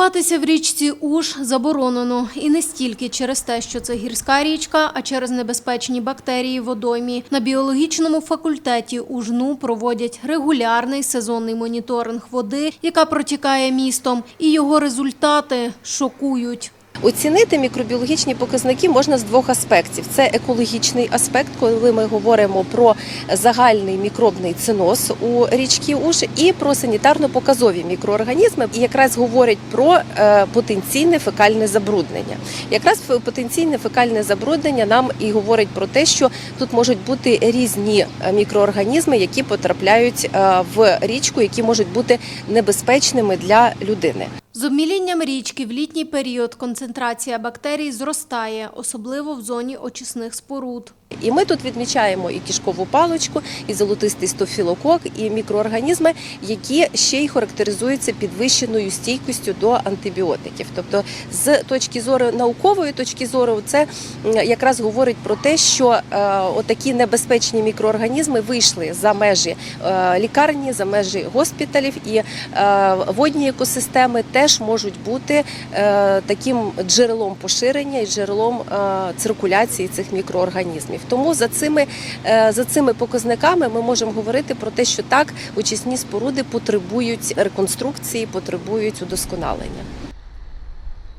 Купатися в річці Уж заборонено. І не стільки через те, що це гірська річка, а через небезпечні бактерії в водоймі. На біологічному факультеті УЖНУ проводять регулярний сезонний моніторинг води, яка протікає містом. І його результати шокують. Оцінити мікробіологічні показники можна з двох аспектів: це екологічний аспект, коли ми говоримо про загальний мікробний циноз у річці Уж, і про санітарно-показові мікроорганізми, і якраз говорять про е, потенційне фекальне забруднення. Якраз потенційне фекальне забруднення нам і говорить про те, що тут можуть бути різні е, мікроорганізми, які потрапляють е, в річку, які можуть бути небезпечними для людини. З обмілінням річки в літній період концентрація бактерій зростає, особливо в зоні очисних споруд. І ми тут відмічаємо і кишкову паличку, і золотистий стофілокок, і мікроорганізми, які ще й характеризуються підвищеною стійкістю до антибіотиків. Тобто, з точки зору наукової точки зору, це якраз говорить про те, що е, отакі небезпечні мікроорганізми вийшли за межі е, лікарні, за межі госпіталів, і е, водні екосистеми теж можуть бути таким джерелом поширення і джерелом циркуляції цих мікроорганізмів. Тому за цими, е, за цими показниками ми можемо говорити про те, що так очисні споруди потребують реконструкції, потребують удосконалення.